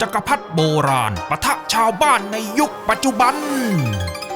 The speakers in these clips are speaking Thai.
จักรพรรดิโบราณปะทะชาวบ้านในยุคปัจจุบัน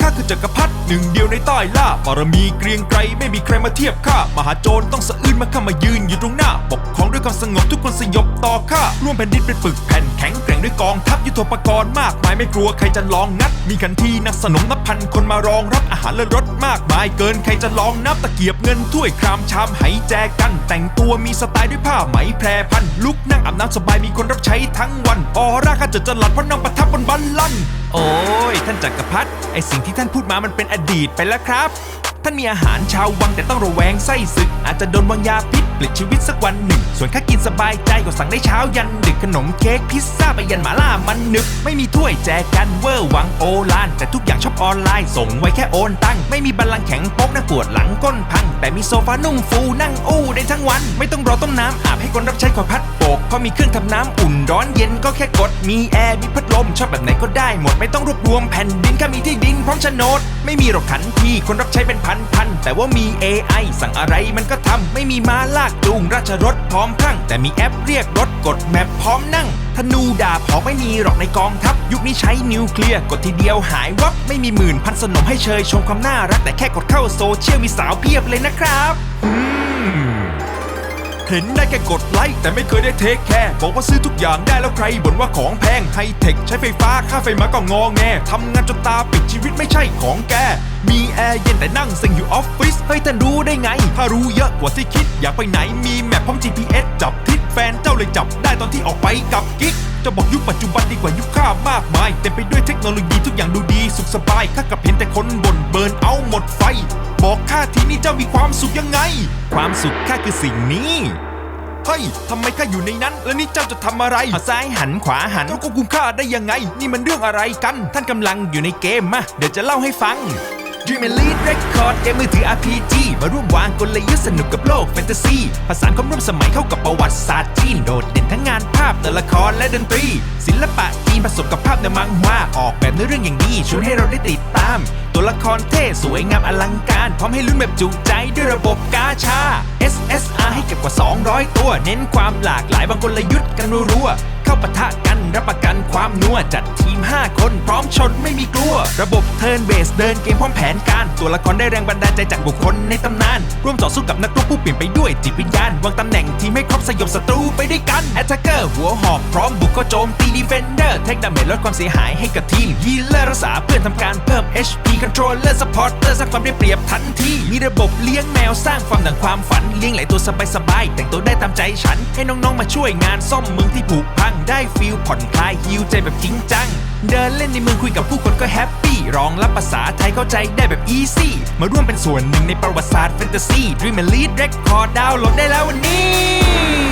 ข้าคือจักรพรรดิหนึ่งเดียวในใต้ล่าบารมีเกรียงไกรไม่มีใครมาเทียบข้ามหาโจรต้องสะอื้นมาข้ามายืนอยู่ตรงหน้าปกครอง ความสงบทุกคนสยบต่อข้าร่วมแผ่นดินเป็นปึกแผ่นแข็งแกร่งด้วยกองทัพยุทโธปกรณ์มากมายไม่กลัวใครจะลองงัด มีขันทีนักสนมนับพันคนมารองรับอาหารและรสมากมายเกินใครจะลองนับตะเกียบเงินถ้วยครามชามไหแจกัน แต่งตัวมีสไตล์ด้วยผ้าไหมแพรพันลุกนั่งอาบน้ำสบายมีคนรับใช้ทั้งวันออร่าข้าจะจลัดเพราะนั่งประทับบนบัลลังก์โอ้ยท่านจักรพรรดิไอสิ่งที่ท่านพูดมามันเป็นอดีตไปแล้วครับ ท่านมีอาหารชาววังแต่ต้องระแวงไส้ศึก อาจจะโดนวางยาพิษปลิดชีวิตสักวันหนึ่ง ส่วนข้ากินสบายใจก็สั่งได้เช้ายันดึกขนมเค้กพิซซ่าไปยันหมาล่ามันนึก ไม่มีถ้วยแจกกันเวอร์วังโอลาน แต่ทุกอย่างชอบออนไลน์ส่งไว้แค่โอนตังไม่มีบัลลังก์แข็งโป๊กนะปวดหลังก้นพัง แต่มีโซฟานุ่มฟูนั่งอู้ได้ทั้งวัน ไม่ต้องรอต้มน้ำอาบให้คนรับใช้คอยพัดโปกเพราะมีเครื่องทำน้ำอุ่นร้อนเย็นก็แค่กดมีแอร์มีพัดลมชอบแบบไหนก็ได้หมดไม่ต้องรวบรวมแผ่นดินข้ามีที่ดินพร้อมโฉนด ไม่มีหรอกขันทีคนรับใช้เป็นพันพันแต่ว่ามี AI สั่งอะไรมันก็ทำ ไม่มีม้าลากจูงราชรถพร้อมพรั่ง แต่มีแอปเรียกรถกดแมพพร้อมนั่งธนูดาบหอกไม่มีหรอกในกองทัพ ยุคนี้ใช้นิวเคลียร์กดทีเดียวหายวับ ไม่มีหมื่นพันสนมให้เชยชมความน่ารัก แต่แค่กดเข้าโซเชียลมีสาวเพียบเลยนะครับ อืม เห็นได้แค่กดไลค์แต่ไม่เคยได้เทคแคร์บอกว่าซื้อทุกอย่างได้แล้วใครบ่นว่าของแพงไฮเทคใช้ไฟฟ้าค่าไฟมาก็งอแงทำงานจนตาปิดชีวิตไม่ใช่ของแก มีแอร์เย็นแต่นั่งเซ็งอยู่ออฟฟิศเฮ้ยท่านรู้ได้ไง ถ้ารู้เยอะกว่าที่คิดอยากไปไหนมีแมพพร้อม GPS จับทิศแฟนเจ้าเลยจับได้ตอนที่ออกไปกับกิ๊ก จะบอกยุคปัจจุบันดีกว่ายุคข้ามากมายเต็มไปด้วยเทคโนโลยีทุกอย่างดูดีสุขสบายข้ากับเห็นแต่คนบ่นเบิร์นเอาหมดไฟ บอกข้าทีนี้เจ้ามีความสุขยังไง ความสุขข้าคือสิ่งนี้เฮ้ยทำไมข้าอยู่ในนั้น แล้วนี่เจ้าจะทำอะไรซ้ายหันขวาหันเจ้าควบคุมข้าได้ยังไง นี่มันเรื่องอะไรกัน ท่านกำลังอยู่ในเกมมาเดี๋ยวจะเล่าให้ฟัง Dream Elite Record เกมมือถือ RPG มาร่วมวางกลยุทธ์สนุกกับโลกแฟนตาซีผสานความร่วมสมัยเข้ากับประวัติศาสตร์จีนโดดเด่นทั้งงานภาพตัวละครและดนตรี ศิลปะจีนผสมกับภาพในมังฮวาออกแบบในอเรื่องอย่างดีชวนให้เราได้ติดตาม ตัวละครเท่สวยงามอลังการ พร้อมให้ลุ้นแบบจุใจด้วยระบบกาชา SSR ให้เก็บกว่า 200 ตัว เน้นความหลากหลายบางกลยุทธ์กันรัวๆ เข้าปะทะกันรับประกันความนัวจัดทีม 5 คนพร้อมชนไม่มีกลัว ระบบเทิร์นเบสเดินเกมพร้อมแผนการ ตัวละครได้แรงบันดาลใจจากบุคคลในตำนาน ร่วมต่อสู้กับนักรบผู้เปลี่ยนไปด้วยจิตวิญญาณ วางตำแหน่งทีมให้ครบสยบศัตรูไปด้วยกัน Attacker หัวหอกพร้อมบุกเข้าโจมตี Defender เทคดาเมจลดความเสียหายให้กับทีม Healer รักษาเพื่อนทำการเพิ่ม HP Controller Supporter สร้างความได้เปรียบทันทีมีระบบเลี้ยงแมวสร้างความดังความฝันเลี้ยงหลายตัวสบายๆแต่งตัวได้ตามใจฉันให้น้องๆมาช่วยงานซ่อมเมืองที่ผุพังได้ฟีลผ่อนคลายฮิวใจแบบจริงจัง เดินเล่นในเมืองคุยกับผู้คนก็แฮปปี้รองรับภาษาไทยเข้าใจได้แบบอีซี่มาร่วมเป็นส่วนหนึ่งในประวัติศาสตร์แฟนตาซี Dream and Lead Record ดาวน์โหลดได้แล้ววันนี้